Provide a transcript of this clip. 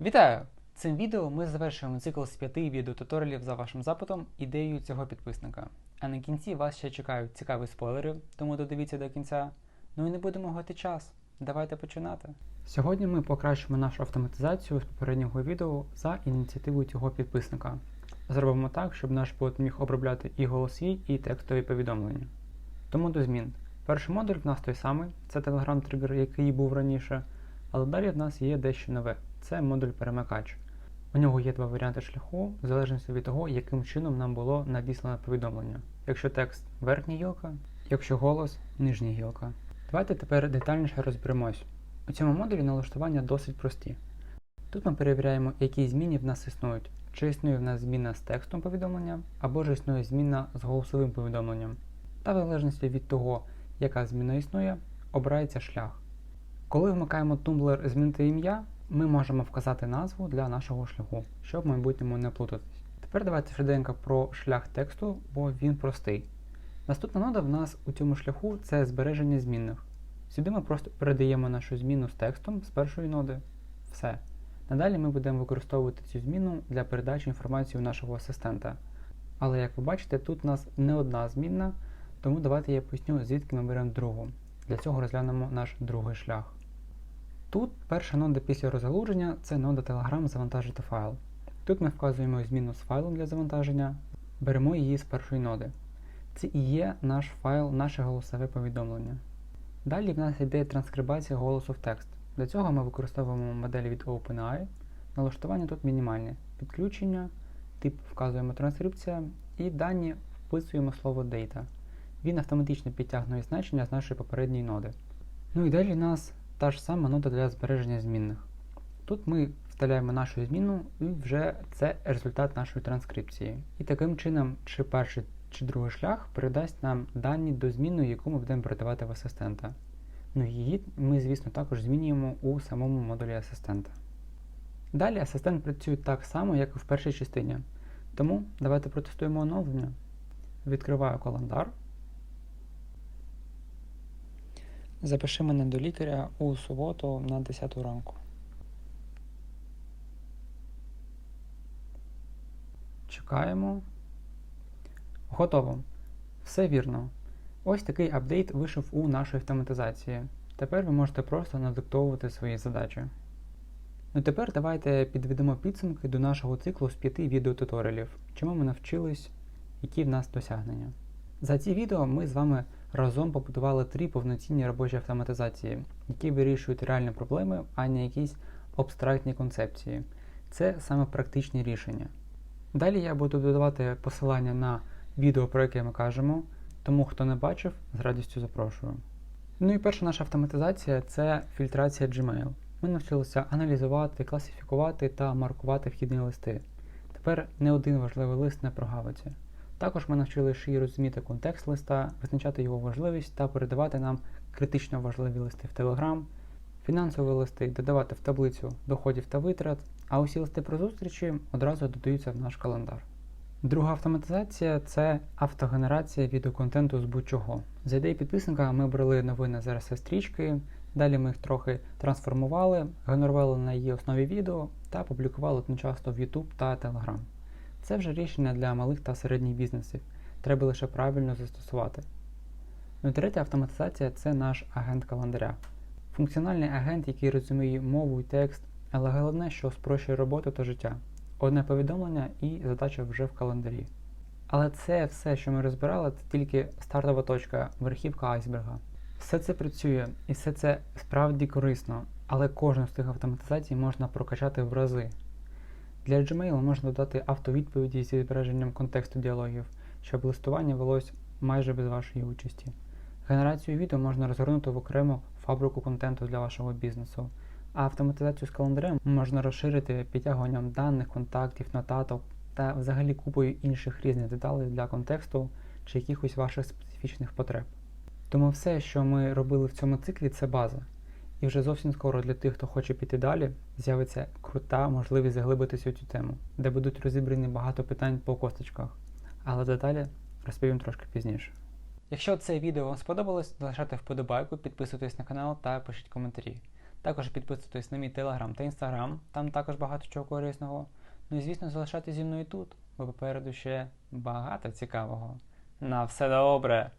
Вітаю! Цим відео ми завершуємо цикл з п'яти відеотуторіалів за вашим запитом ідеєю цього підписника. А на кінці вас ще чекають цікаві спойлери, тому додивіться до кінця. Ну і не будемо гати час. Давайте починати. Сьогодні ми покращимо нашу автоматизацію з попереднього відео за ініціативою цього підписника. Зробимо так, щоб наш бот міг обробляти і голосі, і текстові повідомлення. Тому до змін. Перший модуль в нас той самий, це Telegram тригер, який був раніше, але далі в нас є дещо нове. Це модуль перемикач. У нього є два варіанти шляху, в залежності від того, яким чином нам було надіслано повідомлення. Якщо текст верхня гілка, якщо голос нижня гілка. Давайте тепер детальніше розберемось. У цьому модулі налаштування досить прості. Тут ми перевіряємо, які зміни в нас існують, чи існує в нас зміна з текстом повідомлення, або ж існує зміна з голосовим повідомленням. Та в залежності від того, яка зміна існує, обирається шлях. Коли вмикаємо тумблер Змінити ім'я, ми можемо вказати назву для нашого шляху, щоб в майбутньому не плутатись. Тепер давайте швиденько про шлях тексту, бо він простий. Наступна нода в нас у цьому шляху це збереження змінних. Сюди ми просто передаємо нашу зміну з текстом з першої ноди. Все. Надалі ми будемо використовувати цю зміну для передачі інформації у нашого асистента. Але як ви бачите, тут у нас не одна змінна, тому давайте я поясню, звідки ми беремо другу. Для цього розглянемо наш другий шлях. Тут перша нода після розгалуження це нода Telegram завантажити файл. Тут ми вказуємо зміну з файлом для завантаження, беремо її з першої ноди. Це і є наш файл, наше голосове повідомлення. Далі в нас йде транскрибація голосу в текст. Для цього ми використовуємо модель від OpenAI. Налаштування тут мінімальні. Підключення, тип вказуємо транскрипція і дані вписуємо слово Data. Він автоматично підтягнує значення з нашої попередньої ноди. Ну і далі у нас та ж сама нода для збереження змінних. Тут ми вставляємо нашу зміну і вже це результат нашої транскрипції. І таким чином, чи перший чи другий шлях передасть нам дані до зміни, яку ми будемо передавати в асистента. Ну її ми, звісно, також змінюємо у самому модулі асистента. Далі асистент працює так само, як і в першій частині. Тому давайте протестуємо оновлення. Відкриваю календар. Запиши мене до лікаря у суботу на 10 ранку. Чекаємо. Готово. Все вірно. Ось такий апдейт вийшов у нашій автоматизації. Тепер ви можете просто надиктовувати свої задачі. Ну тепер давайте підведемо підсумки до нашого циклу з п'яти відеотуторіалів, чому ми навчились, які в нас досягнення. За ці відео ми з вами разом побудували три повноцінні робочі автоматизації, які вирішують реальні проблеми, а не якісь абстрактні концепції. Це саме практичні рішення. Далі я буду додавати посилання на відео, про яке ми кажемо, тому хто не бачив, з радістю запрошую. Ну і перша наша автоматизація це фільтрація Gmail. Ми навчилися аналізувати, класифікувати та маркувати вхідні листи. Тепер не один важливий лист не прогавиться. Також ми навчилися і розуміти контекст листа, визначати його важливість та передавати нам критично важливі листи в Telegram, фінансові листи додавати в таблицю доходів та витрат, а усі листи про зустрічі одразу додаються в наш календар. Друга автоматизація це автогенерація відеоконтенту з будь-чого. За ідеї підписника ми брали новини з rss стрічки, далі ми їх трохи трансформували, генерували на її основі відео та публікували одночасно в YouTube та Telegram. Це вже рішення для малих та середніх бізнесів. Треба лише правильно застосувати. Ну і третя автоматизація це наш агент календаря. Функціональний агент, який розуміє мову і текст, але головне, що спрощує роботу та життя. Одне повідомлення і задача вже в календарі. Але це все, що ми розбирали, це тільки стартова точка, верхівка айсберга. Все це працює і все це справді корисно, але кожну з цих автоматизацій можна прокачати в рази. Для Gmail можна додати автовідповіді зі збереженням контексту діалогів, щоб листування велось майже без вашої участі. Генерацію відео можна розгорнути в окрему фабрику контенту для вашого бізнесу, а автоматизацію з календарем можна розширити підтягуванням даних, контактів, нотаток та взагалі купою інших різних деталей для контексту чи якихось ваших специфічних потреб. Тому все, що ми робили в цьому циклі, це база. І вже зовсім скоро для тих, хто хоче піти далі, з'явиться крута можливість заглибитися у цю тему, де будуть розібрані багато питань по косточках. Але деталі розповім трошки пізніше. Якщо це відео вам сподобалось, залишайте вподобайку, підписуйтесь на канал та пишіть коментарі. Також підписуйтесь на мій телеграм та інстаграм, там також багато чого корисного. Ну і звісно, залишайтесь зі мною тут, бо попереду ще багато цікавого. На все добре!